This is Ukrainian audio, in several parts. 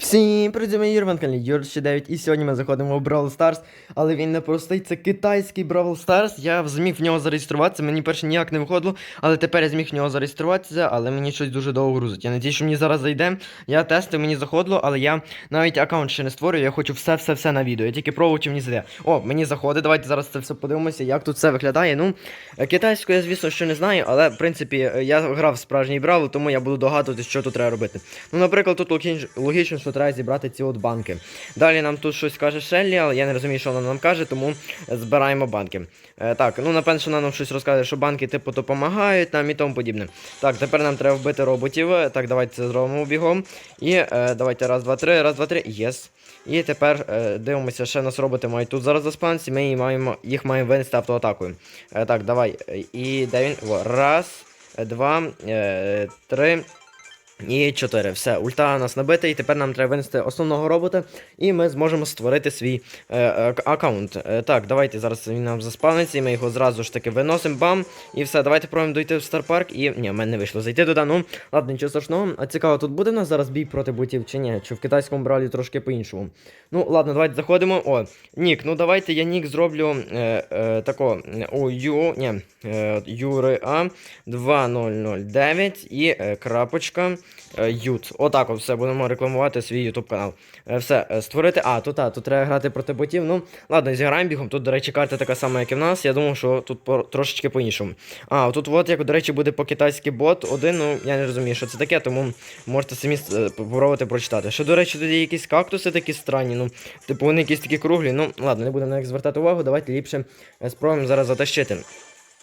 Всім привіт, мої Юрман Юр 9 і сьогодні ми заходимо в Brawl Stars, але він не простий, це китайський Brawl Stars. Я зміг в нього зареєструватися, мені перше ніяк не виходило, але тепер я зміг в нього зареєструватися, але мені щось дуже довго грузить. Я надію, що мені зараз зайде. Я тестив, мені заходило, але я навіть аккаунт ще не створюю, я хочу все-все-все на відео. Я тільки пробую, чи мені зайде. О, мені заходить, давайте зараз це все подивимося, як тут все виглядає. Ну, китайську я, звісно, що не знаю, але в принципі я грав справжній Бравл, тому я буду догадуватись, що тут треба робити. Ну, наприклад, тут логіч- логічно, що треба зібрати ці от банки. Далі нам тут щось каже Шеллі, але я не розумію, що вона нам каже, тому збираємо банки. Е, так, ну напевно, що вона нам щось розкаже, що банки типу допомагають нам і тому подібне. Так, тепер нам треба вбити роботів. Е, Так, давайте це зробимо бігом. І е, давайте раз, два, три, раз, два, три. Єс. І тепер е, дивимося, ще нас роботи мають тут зараз заспанці, ми їх маємо, їх маємо винести автоатакою. Е, так, давай. Е, І де він? О, раз, два, е, три. І 4. Все, ульта у нас набита, і тепер нам треба винести основного робота, і ми зможемо створити свій е, е, аккаунт. Е, так, давайте зараз він нам заспавниться, і ми його зразу ж таки виносимо, бам. І все, давайте пробуємо дойти в Старпарк. І. Ні, в мене не вийшло зайти туди. Ну, ладно, нічого страшного. А цікаво, тут буде в нас зараз бій проти ботів чи ні? Чи в китайському бралі трошки по-іншому. Ну, ладно, давайте заходимо. О, Нік, ну давайте я нік зроблю е, е, тако. О, ю, ні, е, Юри А 2009 і е, крапочка. Е, Ют. Отак от все будемо рекламувати свій YouTube канал. Е, Все, е, створити. А, тут, а, тут треба грати проти ботів. Ну, ладно, зіграємо бігом. Тут, до речі, карта така сама, як і в нас. Я думав, що тут по- трошечки по-іншому. А, тут от, як, до речі, буде по-китайськи бот один. Ну, я не розумію, що це таке, тому можете самі попробувати прочитати. Що, до речі, тут є якісь кактуси такі странні. Ну, типу, вони якісь такі круглі. Ну, ладно, не будемо на них звертати увагу. Давайте ліпше спробуємо зараз затащити.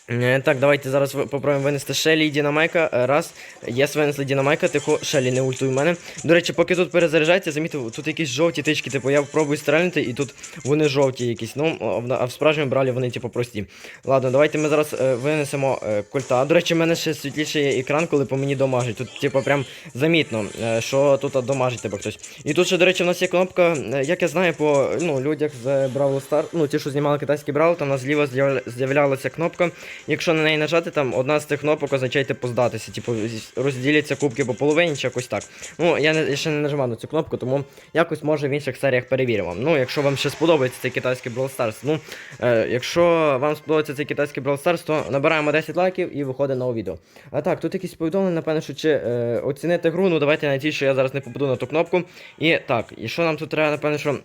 Е, Так, давайте зараз попробуємо винести Шелі і Дінамайка. Е, Раз. Єс, винесли Дінамайка, тихо, Шелі, не ультуй мене. До речі, поки тут перезаряджається, замітив, тут якісь жовті тички, типу, я пробую стрельнути, і тут вони жовті якісь. Ну, а в- справжньому бралі вони, типу, прості. Ладно, давайте ми зараз е, винесемо кольта. До речі, в мене ще світліший є екран, коли по мені домажить. Тут, типу, прям замітно, що тут домажить тебе хтось. І тут ще, до речі, в нас є кнопка, як я знаю, по ну, людях з Бравл Стар, ну, ті, що знімали китайський Бравл, там у нас зліва з'являлася кнопка. Якщо на неї нажати, там одна з тих кнопок означає типу здатися, типу розділяться кубки по половині чи якось так. Ну, я, не, я ще не нажимав на цю кнопку, тому якось може в інших серіях перевіримо. Ну, якщо вам ще сподобається цей китайський Brawl Stars, ну, е, якщо вам сподобається цей китайський Brawl Stars, то набираємо 10 лайків і виходить нове відео. А так, тут якісь повідомлення, напевно, що чи е, оцінити гру, ну давайте надію, що я зараз не попаду на ту кнопку. І так, і що нам тут треба, напевно, що.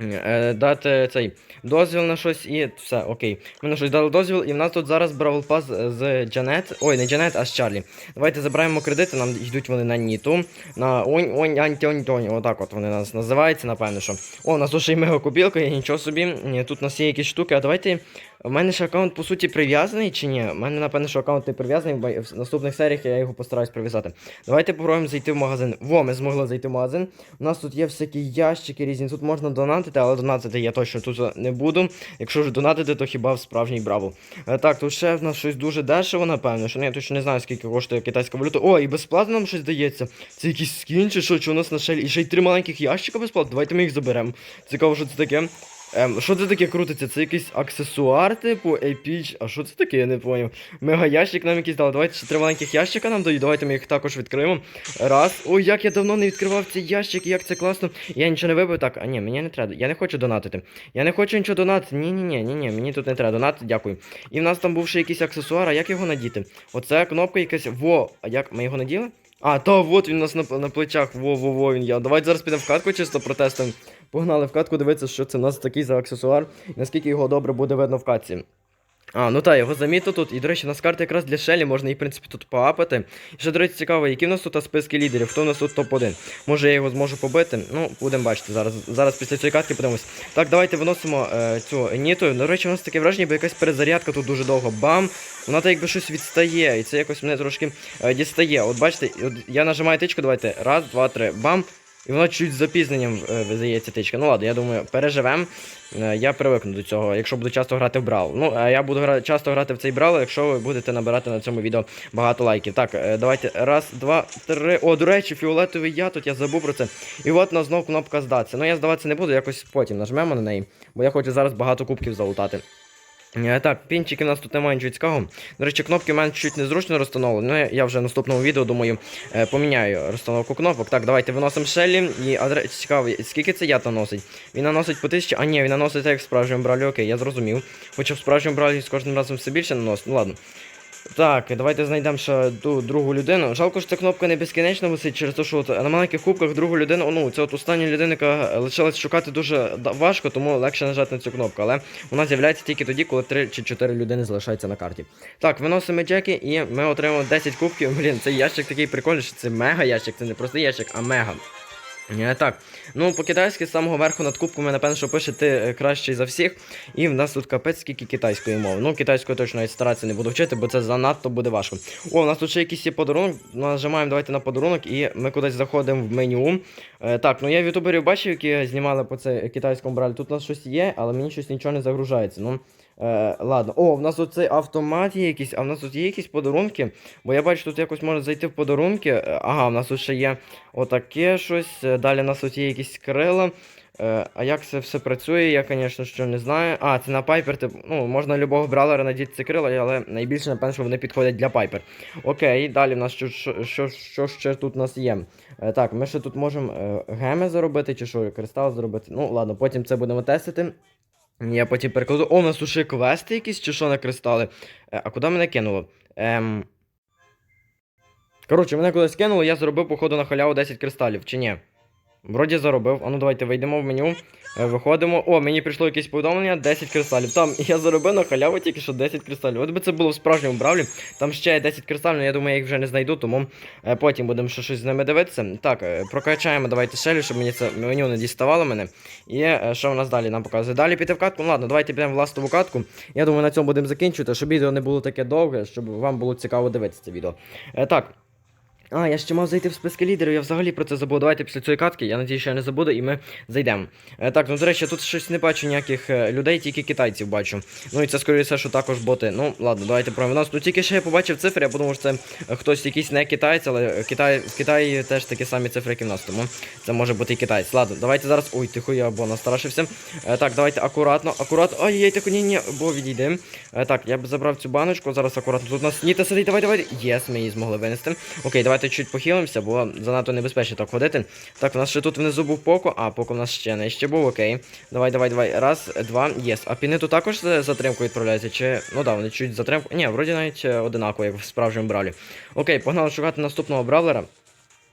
Е, дати цей дозвіл на щось і все, окей. Ми на щось дали дозвіл, і в нас тут зараз Бравл Пас з Джанет. Ой, не Джанет, а з Чарлі. Давайте забираємо кредити, нам йдуть вони на Ніту. На онь онь ань тьонь тонь. Отак от вони нас називаються, напевно, що. О, у нас тут ще й мегакопілка, є нічого собі. Тут у нас є якісь штуки, а давайте. У мене ж аккаунт по суті прив'язаний чи ні? У мене, напевно, що аккаунт не прив'язаний, бо в наступних серіях я його постараюсь прив'язати. Давайте попробуємо зайти в магазин. Во, ми змогли зайти в магазин. У нас тут є всякі ящики різні. Тут можна донатити, але донатити я точно тут не буду. Якщо ж донатити, то хіба в справжній бравл. Е, так, тут ще в нас щось дуже дешево, напевно. Що я точно не знаю, скільки коштує китайська валюта. О, і безплатно нам щось дається. Це якісь скін чи що, у нас на шелі. І ще й три маленьких ящика безплатно. Давайте ми їх заберемо. Цікаво, що це таке. Ем, що це таке крутиться? Це якийсь аксесуар, типу, епіч. А що це таке, я не поняв. Мега ящик нам якийсь дали. Давайте ще три маленьких ящика нам дають. Давайте ми їх також відкриємо. Раз. Ой, як я давно не відкривав цей ящик, як це класно. Я нічого не вибив. Так, а ні, мені не треба. Я не хочу донатити. Я не хочу нічого донатити. Ні, ні, ні, ні, ні, мені тут не треба донатити, дякую. І в нас там був ще якийсь аксесуар, а як його надіти? Оце кнопка якась. Во, а як ми його наділи? А, та от він у нас на, на плечах. Во-во-во, він я. Давайте зараз підемо в катку чисто протестуємо. Погнали в катку дивитися, що це у нас такий за аксесуар, і наскільки його добре буде видно в катці. А, ну так, його замітив тут. І, до речі, у нас карта якраз для Шелі, можна її, в принципі, тут поапати. І ще, до речі, цікаво, які в нас тут списки лідерів, хто у нас тут топ-1. Може я його зможу побити. Ну, будемо бачити зараз. Зараз після цієї катки подивимось. Так, давайте виносимо е, цю Ніту. До речі, у нас таке враження, бо якась перезарядка тут дуже довго. Бам! Вона так якби щось відстає. І це якось мене трошки е, дістає. От бачите, от я нажимаю тичку, давайте. Раз, два, три. Бам! І воно чуть з запізненням е, видається тичка. Ну ладно, я думаю, переживемо. Е, Я привикну до цього, якщо буду часто грати в Брал. Ну, а я буду часто грати в цей Брал, якщо ви будете набирати на цьому відео багато лайків. Так, е, давайте. Раз, два, три. О, до речі, фіолетовий я тут, я забув про це. І от на знов кнопка здатися. Ну я здаватися не буду, якось потім нажмемо на неї, бо я хочу зараз багато кубків залутати. Е, Так, пінчики у нас тут немає нічого цікавого. До речі, кнопки в мене чуть незручно розстановлені. але я- я вже в наступному відео, думаю, е, поміняю розстановку кнопок. Так, давайте виносимо Шеллі. І адрес цікаво, скільки це ята носить? Він наносить по тисячі. А ні, він наносить як в справжньому бралі, окей, я зрозумів. Хоча в справжньому бралі з кожним разом все більше наносить. Ну ладно. Так, давайте знайдемо ще другу людину. Жалко, що ця кнопка не безкінечно висить через те, що от на маленьких кубках другу людину, ну, це от остання людина, яка лишилась шукати дуже важко, тому легше нажати на цю кнопку. Але вона з'являється тільки тоді, коли 3 чи 4 людини залишаються на карті. Так, виносимо Джекі і ми отримаємо 10 кубків. Блін, цей ящик такий прикольний, що це мега ящик, це не просто ящик, а мега. Е, Так, ну по-китайськи з самого верху над кубками, напевно, що пише ти е, кращий за всіх. І в нас тут капець скільки китайської мови. Ну, китайською точно навіть старатися не буду вчити, бо це занадто буде важко. О, у нас тут ще якийсь є подарунок. Нажимаємо давайте на подарунок, і ми кудись заходимо в меню. Е, так, ну я в ютуберів бачив, які знімали по це китайському бралі. Тут у нас щось є, але мені щось нічого не загружається. Ну, е, ладно. О, в нас тут цей автомат є якийсь, а в нас тут є якісь подарунки. Бо я бачу, тут якось можна зайти в подарунки. Е, Ага, в нас тут ще є отаке щось. Е, Далі в нас тут є якісь крила. Е, а як це все працює, я, звісно, що не знаю. А, це на Пайпер, тип, ну, можна любого бралера надіти ці крила, але найбільше, напевно, що вони підходять для Пайпер. Окей, далі в нас що, що, що, що ще тут у нас є? Е, так, ми ще тут можемо е, геми заробити, чи що, кристал заробити. Ну, ладно, потім це будемо тестити. Я потім перекладу. О, у нас уже квести якісь, чи що на кристали. Е, а куди мене кинуло? Ем... Коротше, мене кудись кинуло, я зробив, походу, на халяву 10 кристалів, чи ні? Вроді заробив. Ну давайте вийдемо в меню. е, Виходимо. О, мені прийшло якесь повідомлення, 10 кристалів. Там я заробив на халяву тільки що 10 кристалів. От би це було в справжньому бравлі. Там ще є 10 кристалів, але я думаю, я їх вже не знайду, тому е, потім будемо ще щось з ними дивитися. Так, е, прокачаємо давайте шелі, щоб мені це меню не діставало мене. І що в нас далі нам показує? Далі піти в катку. Ну ладно, давайте підемо в ластову катку. Я думаю, на цьому будемо закінчувати, щоб відео не було таке довге, щоб вам було цікаво дивитися це відео. Так. А, я ще мав зайти в списки лідерів, я взагалі про це забув. Давайте після цієї катки, я надію, що я не забуду, і ми зайдемо. Е, так, ну до речі, тут щось не бачу ніяких е, людей, тільки китайців бачу. Ну і це скоріше, що також боти. Ну, ладно, давайте про нас. Ну тільки ще я побачив цифри, я подумав, що це е, хтось якийсь не китаєць, але Китай, в Китаї теж такі самі цифри, як і в нас, тому це може бути і китаєць. Ладно, давайте зараз. Ой, тихо, я або настрашився. Е, так, давайте акуратно, акуратно. Ай, яй, тихо, ні, ні, бо відійди. Е, так, я б забрав цю баночку, зараз акуратно. Тут у нас Ніта сидить, давай, давай. Єс, ми її змогли винести. Окей, давайте чуть похилимося, бо занадто небезпечно так ходити. Так, у нас ще тут внизу був Поко, а Поко в нас ще не ще був, окей. Давай, давай, давай. Раз, два, єс. А піни тут також затримку відправляються? Чи. Ну да, вони чуть затримку. Ні, вроді навіть е, одинаково, як в справжньому бралі. Окей, погнали шукати наступного бравлера.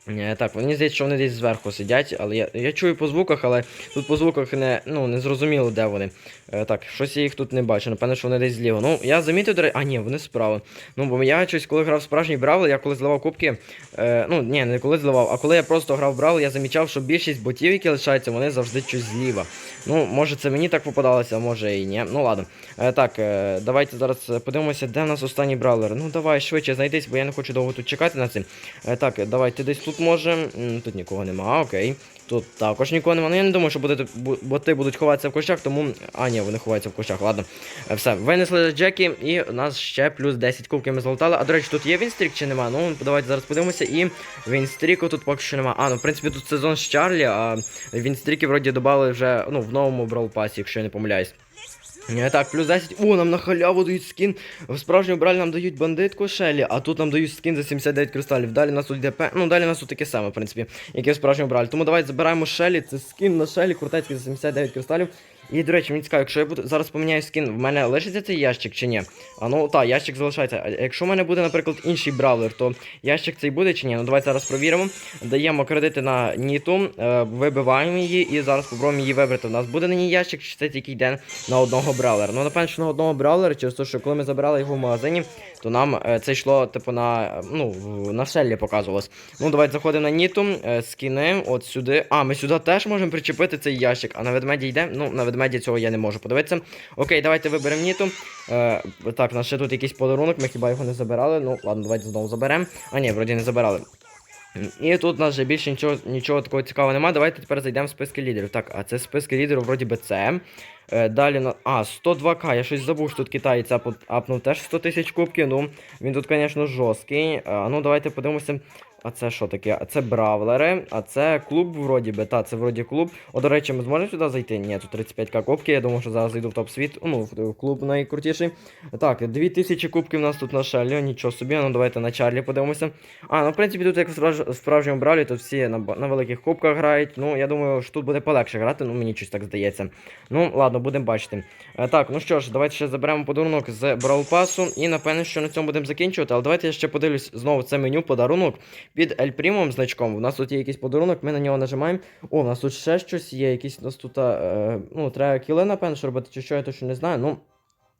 Е, Так, мені здається, що вони десь зверху сидять, але я, я чую по звуках, але тут по звуках не, ну, не зрозуміло, де вони. Е, так, щось я їх тут не бачу. Напевно, що вони десь зліва. Ну, я замітив, до речі, а ні, вони справа. Ну, бо я щось, коли грав справжній бравл, я коли зливав кубки. Е, ну, ні, не коли зливав, а коли я просто грав бравл, я замічав, що більшість ботів, які лишаються, вони завжди щось зліва. Ну, може це мені так попадалося, а може і ні. Ну ладно. Е, так, е, давайте зараз подивимося, де в нас останній бравлер. Ну давай швидше знайдись, бо я не хочу довго тут чекати на це. Е, так, давайте десь тут може. Тут нікого нема, окей. Тут також нікого нема. Ну я не думаю, що боти, боти будуть ховатися в кущах, тому. А, ні, вони ховаються в кущах, ладно. Е, Все, винесли Джекі, і у нас ще плюс 10 кубків ми золотали. А до речі, тут є Вінстрік чи нема? Ну, давайте зараз подивимося. І Вінстріку тут поки що нема. А, ну в принципі тут сезон з Чарлі, а Вінстріки вроді додали вже ну, в новому Brawl Pass, якщо я не помиляюсь. Е, Так, плюс 10. О, нам на халяву дають скін. В справжньому бралі нам дають бандитку Шелі, а тут нам дають скін за 79 кристалів. Далі нас тут ДП. Ну, далі нас тут таке саме, в принципі, яке в справжньому бралі. Тому давайте забираємо Шелі. Це скін на Шелі, крутецький за 79 кристалів. І, до речі, мені цікаво, якщо я буду зараз поміняю скін, в мене лишиться цей ящик чи ні? А ну так, ящик залишається. А якщо в мене буде, наприклад, інший бравлер, то ящик цей буде чи ні? Ну давайте зараз провіримо. Даємо кредити на Ніту, е, вибиваємо її і зараз спробуємо її вибрати. У нас буде на ній ящик, чи це тільки йде на одного бравлера. Ну, напевно, що на одного бравлера, через те, що коли ми забирали його в магазині, то нам е, це йшло, типу, на е, ну, на селі показувалось. Ну, давайте заходимо на Ніту, е, скіни, от сюди. А, ми сюди теж можемо причепити цей ящик. А на ведмеді йде? Ну, на ведмеді цього я не можу подивитися. Окей, давайте виберемо Ніту. Е, так, у нас ще тут якийсь подарунок, ми хіба його не забирали. Ну, ладно, давайте знову заберемо. А ні, вроді не забирали. І тут у нас вже більше нічого, нічого такого цікавого немає. Давайте тепер зайдемо в списки лідерів. Так, а це списки лідерів вроді би це. Е, далі на. А, 102к. Я щось забув, що тут китаєць апнув теж 100 тисяч кубків. Ну, він тут, звісно, жорсткий. А, ну, давайте подивимося. А це що таке? А це бравлери, а це клуб вроді би. Та, це вроді клуб. О, до речі, ми зможемо сюди зайти? Ні, тут 35к кубки. Я думаю, що зараз зайду в топ світ. Ну, в клуб найкрутіший. Так, 2000 кубків у нас тут на Шеллі, нічого собі. Ну давайте на Чарлі подивимося. А, ну в принципі, тут як в справжньому бравлі, тут всі на, на великих кубках грають. Ну, я думаю, що тут буде полегше грати, ну мені щось так здається. Ну, ладно, будемо бачити. Е, так, ну що ж, давайте ще заберемо подарунок з Brawl Pass. І напевне, що на цьому будемо закінчувати. Але давайте я ще подивлюсь знову це меню подарунок під El значком. У нас тут є якийсь подарунок, ми на нього нажимаємо. О, у нас тут ще щось є, якісь у нас тут. Е, ну, треба кіли, напевно, що робити, чи що, я точно не знаю. Ну.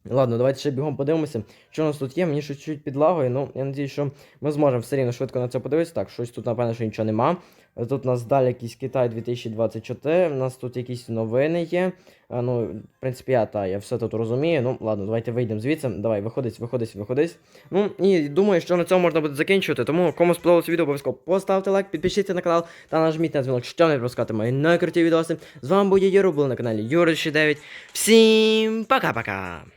Ладно, давайте ще бігом подивимося, що у нас тут є. Мені щось чуть підлагує. Ну, я надію, що ми зможемо все рівно швидко на це подивитися. Так, щось тут, напевно, що нічого нема. Тут у нас далі якийсь Китай 2024. У нас тут якісь новини є. А, ну, в принципі, я та я все тут розумію. Ну, ладно, давайте вийдемо звідси. Давай, виходить, виходить, виходить. Ну, і думаю, що на цьому можна буде закінчувати. Тому кому сподобалось відео, обов'язково поставте лайк, підпишіться на канал та нажміть на дзвінок, щоб не пропускати мої найкруті відоси. З вами був Юра, були на каналі Юра 9. Всім пока-пока!